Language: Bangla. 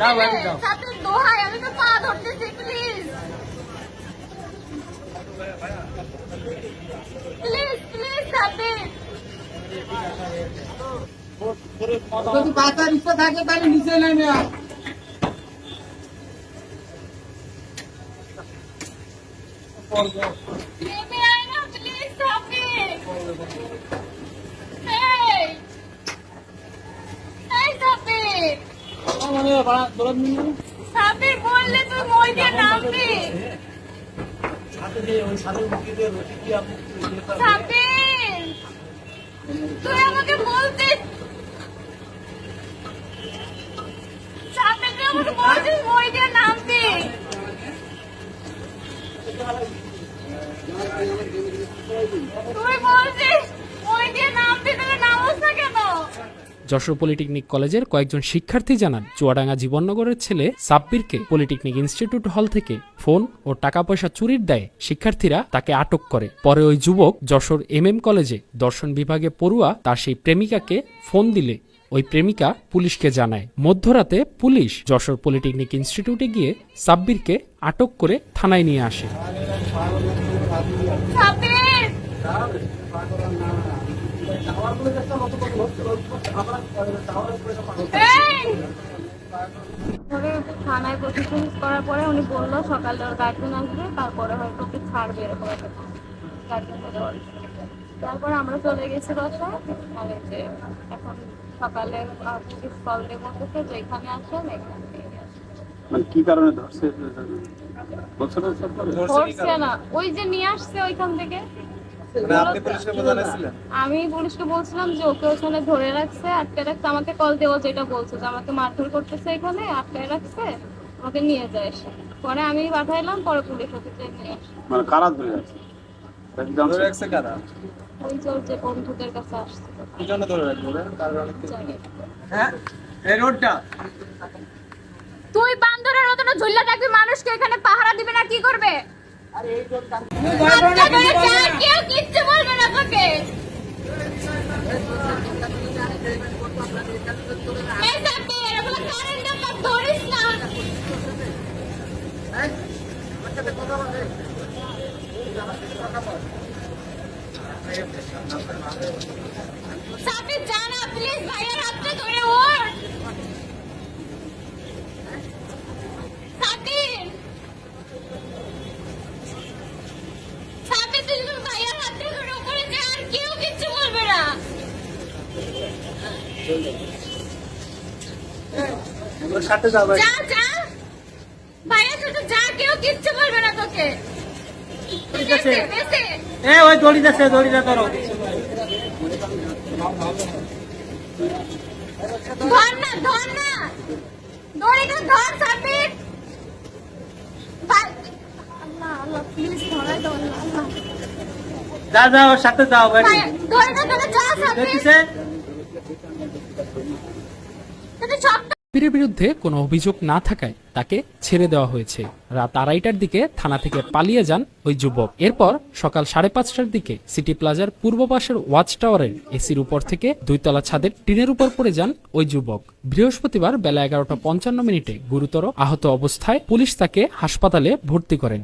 যাও, বাড়ি রে, যাও। সাথে দোহাই আমি তো পা ধরতেছি প্লিজ প্লিজ প্লিজ সাথে যদি বাঁচার ইচ্ছা থাকে তাহলে নিচে নেমে আয় নেমে আয় না প্লিজ সাথে এই এই সাথে মানে দৌড়ান নিয়ে বললে তুই মই দিয়ে নামবি। সাথে দিয়ে ওই সাথে মুখে দিয়ে রুটি দিয়ে আপনি সাথে। তুই আমাকে বলতে। সাথে তুই আমাকে বলছিস মই দিয়ে নামবি তুই বলছিস মই দিয়ে নামবি তুই নামস না কেন যশোর পলিটেকনিক কলেজের কয়েকজন শিক্ষার্থী জানান, চুয়াডাঙ্গা জীবননগরের ছেলে সাব্বিরকে পলিটেকনিক ইনস্টিটিউট হল থেকে ফোন ও টাকা পয়সা চুরির দায়ে শিক্ষার্থীরা তাকে আটক করে। পরে ওই যুবক যশোর এম এম কলেজে দর্শন বিভাগে পড়ুয়া, তার সেই প্রেমিকাকে ফোন দিলে ওই প্রেমিকা পুলিশকে জানায়। মধ্যরাতে পুলিশ যশোর পলিটেকনিক ইনস্টিটিউটে গিয়ে সাব্বিরকে আটক করে থানায় নিয়ে আসে। ধরে থানায় প্রসিকিউশন করার পরে উনি বলল সকালে ওর গার্জেন আসবে তারপরে হয়তো ওকে ছাড়বে এরকম একটা গার্জেন তারপরে আমরা চলে গেছি বাসায়। মানে যে এখন সকালে আহ, পুলিশ কল দিয়ে বলতেছে যে এখানে আসেন এখানে নিয়ে আসেন। মানে কি কারণে? ধরছে না। ওই যে নিয়ে আসছে ওইখান থেকে। আমি পুলিশকে বলছিলাম যে ওকে ওখানে ধরে রাখছে আটকে রাখছে আমাকে কল দেওয়া যেটা বলছে যে আমাকে মারধর করতেছে এখানে আটকে রাখছে আমাকে নিয়ে যায় এসে। পরে আমি পাঠাইলাম পরে পুলিশ ওকে নিয়ে আসে। মানে কারা ধরে আছে এটা কি জানছো? ওই যে বন্ধুদের কাছে আসছে। জানি না। হ্যাঁ এই রোডটা। তুই বান্দরের মতন ঝুল্লা থাকবি মানুষকে এখানে পাহারা দিবে না কি করবে হাতটা ধরে যা, কেউ কিচ্ছু বলবে না তোকে এই সাব্বির, এগুলো কারেন্ট আমার ধরিস না। সাব্বির, যা না, please, ভাইয়ের হাতটা ধরে ওঠ। সাব্বির। সাব্বির, তুই যদি ভাইয়ের হাতটা ধরে উপরে যা, আর কেউ কিচ্ছু বলবে না সাথে যাবে যা। যা ভাইয়ের সাথে যা কেউ কিচ্ছু বলবে না তোকে। ঠিক আছে। বেশে, বেশে। এ ওই দড়ি যাচ্ছে দড়িটা ধরো। ধর না ধর না। দড়িটা ধর সাব্বির। আল্লাহ আল্লাহ প্লিজ ধরাই দাও আল্লাহ আল্লাহ। যা যা ওর সাথে যাও ভাই, দড়িটা ধরে যা সাব্বির। সাব্বিরের বিরুদ্ধে কোনো অভিযোগ না থাকায় তাকে ছেড়ে দেওয়া হয়েছে। রাত আড়াইটার দিকে থানা থেকে পালিয়ে যান ওই যুবক। এরপর সকাল সাড়ে পাঁচটার দিকে সিটি প্লাজার পূর্ব পাশের ওয়াচ টাওয়ারের এসির উপর থেকে দুইতলা ছাদের টিনের উপর পড়ে যান ওই যুবক। বৃহস্পতিবার বেলা এগারোটা পঞ্চান্ন মিনিটে গুরুতর আহত অবস্থায় পুলিশ তাকে হাসপাতালে ভর্তি করেন।